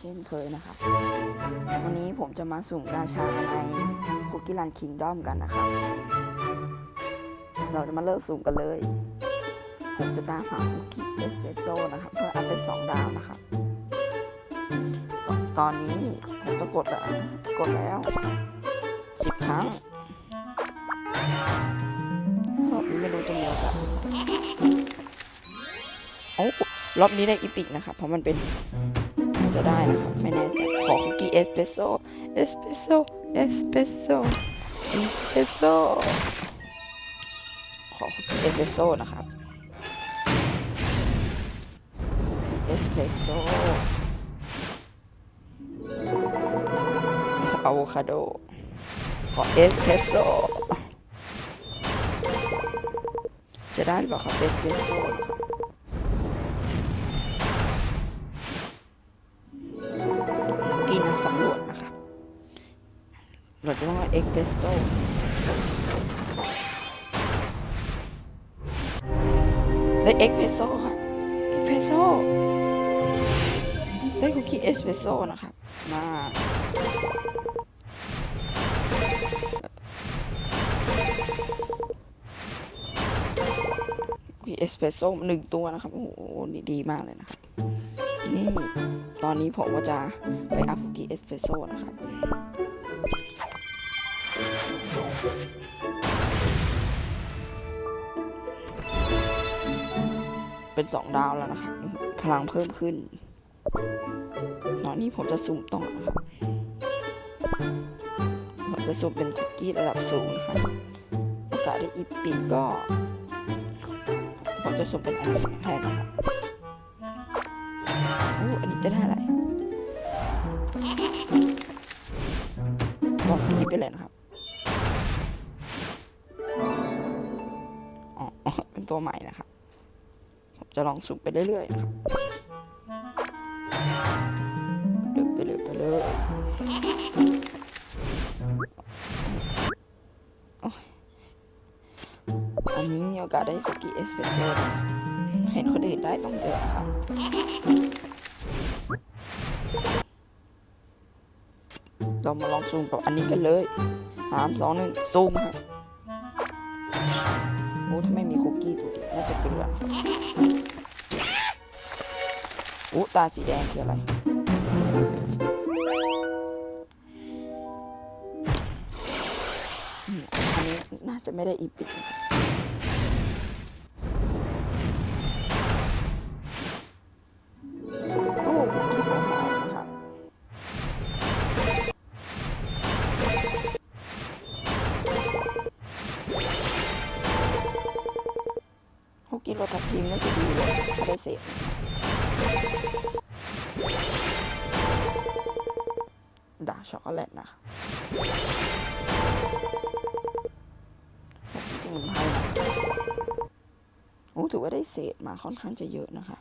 เช่นเคยนะครับ วันนี้ผมจะมาสุ่มกาชาในคุกกี้รันคิงดอมกันนะครับ เราจะมาเริ่มสุ่มกันเลย ผมจะตามหาคุกกี้เอสเปรสโซ่นะครับ เพื่ออัพเป็นสองดาวนะครับตอนนี้ผมจะกดแล้วกดแล้วสิบครั้งรอบนี้ไม่รู้จะมีโอกาสหรือเปล่าโอ้รอบนี้ได้อีพิกนะครับ เพราะมันเป็น จะได้นะครับ ไม่แน่ใจขอคุกกี้เอสเปรสโซเอสเปรสโซเอสเปรสโซเอสเปรสโซขอคุกกี้เอสเปรสโซนะครับเอสเปรสโซอะโวคาโดขอเอสเพรสโซจะได้หรือเปล่าครับเอสเพรสโซ เราจะต้องเอ็กเพรสโซ่ได้เอ็กเพรสโซ่ค่ะเอ็กเพรสโซ่ได้คุกกี้เอสเพรสโซ่นะครับ มามีเอสเปรสโซ่หนึ่งตัวนะครับ โอ้โห นี่ดีมากเลยนะครับ นี่ ตอนนี้ผมก็จะไปอัพคุกกี้เอสเปรสโซ่นะครับ เป็นสองดาวแล้วนะครับ พลังเพิ่มขึ้นตอนนี้ผมจะสุ่มต่อนะครับ ผมจะสุ่มเป็นคุกกี้ระดับสูงนะครับโอกาสได้อีปิกก็ ผมจะสุ่มเป็นอันนี้แทนนะครับอ้อันนี้จะได้อะไรลองสกิปไปเลยนะครับ ตัวใหม่นะครับ ผมจะลองสุ่มไปเรื่อยๆนะครับเลือกไปเลยไปเลยโอ้ยอันนี้มีโอกาสได้คุกกี้เอสเปรสโซ่เห็นคนอื่นได้ต้องเยอะครับเรามาลองซูมกับอันนี้กันเลยสามสองหนึ่งซูมครับ ถ้าไม่มีคุกกี้ตัวเดียวน่าจะเกลือนะครับอู้ตาสีแดงคืออะไร อันนี้น่าจะไม่ได้อีพิกนะ กกี้รสทับทิมนี่คือดีเลยถ้าได้เศษดาช็อกโกแลตนะครับคุกกี้สมุนไพรนโอ้ถือว่าได้เศษมาค่อนข้างจะเยอะนะคะ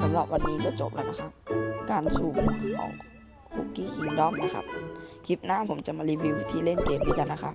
สำหรับวันนี้ก็จบแล้วนะครับการซูมของคุกกี้คิงดอมนะครับ คลิปหน้าผมจะมารีวิววิธีเล่นเกมนี้กันนะครับ